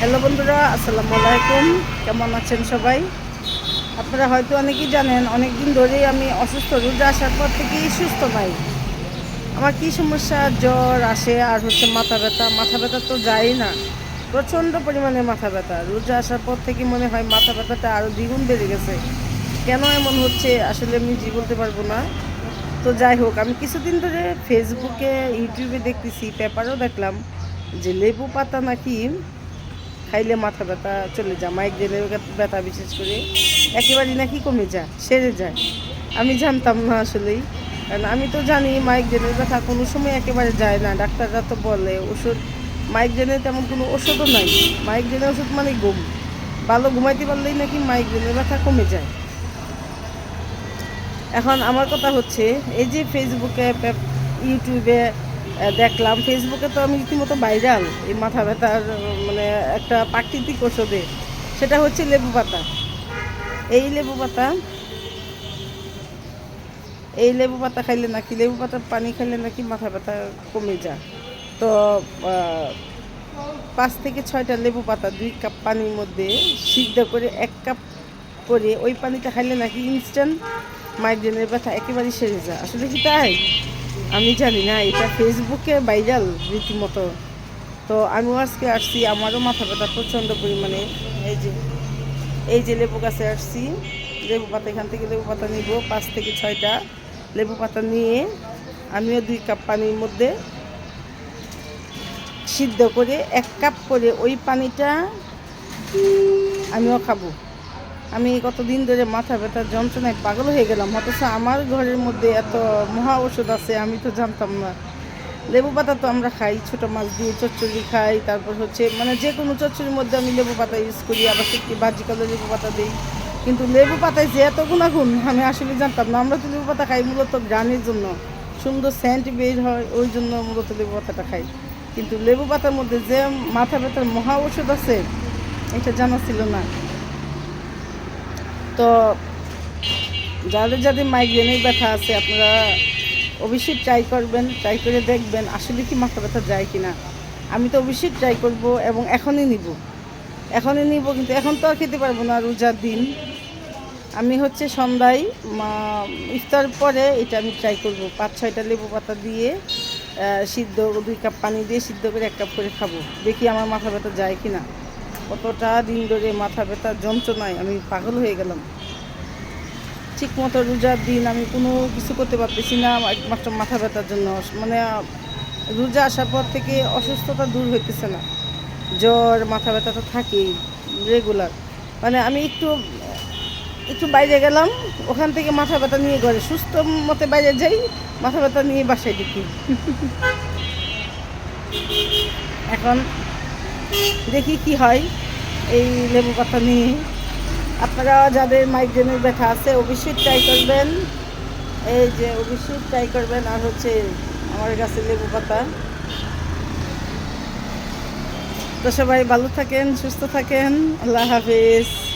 Hello বন্ধুরা, আসসালামু আলাইকুম। কেমন আছেন সবাই? আপনারা হয়তো অনেকেই জানেন অনেক দিন ধরেই আমি অসুস্থ, রোজা আসার পর থেকেই সুস্থ নাই। আমার কি সমস্যা? জ্বর আসে আর হচ্ছে মাথা ব্যথা। মাথা ব্যথা তো যায় না। প্রচণ্ড পরিমাণে মাথা ব্যথা। রোজা আসার পর থেকে মনে হয় মাথা ব্যথাটা আরও দ্বিগুণ বেড়ে গেছে। কেন এমন হচ্ছে আসলে আমি জি বলতে পারব না। তো যাই হোক, আমি কিছুদিন ধরে ফেসবুকে ইউটিউবে দেখতেছি, পেপারও দেখলাম যে লেবু পাতা নাকি খাইলে মাথা ব্যথা চলে যায় মাইগ্রেনের ব্যথা বিশেষ করে। একেবারেই নাকি কমে যায়, সেরে যায়। আমি জানতাম না আসলেই। কারণ আমি তো জানি মাইক মাইগ্রেনের ব্যথা কোনো সময় একেবারে যায় না। ডাক্তাররা তো বলে, ওষুধ মাইক মাইগ্রেনের তেমন কোনো ওষুধও নাই। মাইক মাইগ্রেনের ওষুধ মানে ঘুম। ভালো ঘুমাইতে পারলেই নাকি মাইক মাইগ্রেনের ব্যথা কমে যায়। এখন আমার কথা হচ্ছে, এই যে ফেসবুকে ইউটিউবে দেখলাম। ফেসবুকে তো আমি রীতিমতো ভাইরাল এই মাথা ব্যথার মানে একটা প্রাকৃতিক ওষুধে সেটা হচ্ছে লেবু পাতা। এই লেবু পাতা, এই লেবু পাতা খাইলে নাকি, লেবু পাতার পানি খাইলে নাকি মাথা ব্যথা কমে যায়। তো পাঁচ থেকে ছয়টা লেবু পাতা দুই কাপ পানির মধ্যে সিদ্ধ করে এক কাপ করে ওই পানিটা খাইলে নাকি ইনস্ট্যান্ট মাইগ্রেনের ব্যথা একেবারেই সেরে যায়। আসলে কি তাই? আমি জানি না, এটা ফেসবুকে ভাইরাল রীতিমতো। তো আমিও আজকে আসছি, আমারও মাথা ব্যথা প্রচণ্ড পরিমাণে। এই যে এই যে লেবু গাছে আসছি, লেবু পাতা, এখান থেকে লেবু পাতা নিব, পাঁচ থেকে ছয়টা লেবু পাতা নিয়ে আমিও দুই কাপ পানির মধ্যে সিদ্ধ করে, এক কাপ করে ওই পানিটা আমিও খাব। আমি কতদিন ধরে মাথা ব্যথার যন্ত্রণায় পাগল হয়ে গেলাম, অথচ আমার ঘরের মধ্যে এত মহা ওষুধ আছে, আমি তো জানতাম না। লেবু পাতা তো আমরা খাই, ছোটো মাছ দিয়ে চচ্চড়ি খাই, তারপর হচ্ছে মানে যে কোনো চচ্চড়ির মধ্যে আমি লেবু পাতা ইউজ করি, আবার একটি বাজি কালো লেবু পাতা দিই। কিন্তু লেবু পাতায় যে এত গুণাগুণ, আমি আসলে জানতাম না। আমরা তো লেবু পাতা খাই মূলত গানের জন্য। সুন্দর সেন্ট বের হয়, ওই জন্য মূলত লেবু পাতাটা খাই। কিন্তু লেবু পাতার মধ্যে যে মাথা ব্যথার মহা ওষুধ আছে, এটা জানা ছিল না। তো যাদের যাদের মাইগ্রেনের ব্যথা আছে, আপনারা অবশ্যই ট্রাই করবেন ট্রাই করে দেখবেন, আসলে কি মাথা ব্যথা যায় কি না আমি তো অবশ্যই ট্রাই করব এবং এখনই নিব। এখনই নিব কিন্তু এখন তো আর খেতে পারব না রোজার দিন। আমি হচ্ছে সন্ধ্যায় ইফতার পরে এটা আমি ট্রাই করব। পাঁচ, ছয়টা লেবু পাতা দিয়ে সিদ্ধ দুই কাপ পানি দিয়ে সিদ্ধ করে এক কাপ করে খাব। দেখি আমার মাথা ব্যথা যায় কি না কতটা দিন ধরে মাথা ব্যথার যন্ত্রণায় আমি পাগল হয়ে গেলাম। ঠিক মতো রোজার দিন আমি কোনো কিছু করতে পারতেছি না একমাত্র মাথা ব্যথার জন্য। মানে রোজা আসার পর থেকে অসুস্থতা দূর হইতেছে না। জ্বর মাথা ব্যথা তো থাকেই রেগুলার মানে আমি একটু একটু বাইরে গেলাম ওখান থেকে মাথা ব্যথা নিয়ে ঘরে সুস্থ মতে বাইরে যাই মাথা ব্যথা নিয়ে বাসায় ঢুকি। এখন দেখি কি হয়। এই লেবু পাতা নিয়ে। আপনারা যাদের মাইগ্রেনের ব্যথা আছে, অবশ্যই ট্রাই করবেন। এই যে, অবশ্যই ট্রাই করবেন। আর হচ্ছে, আমার কাছে লেবু পাতা। তো সবাই ভালো থাকেন, সুস্থ থাকেন। আল্লাহ হাফিজ।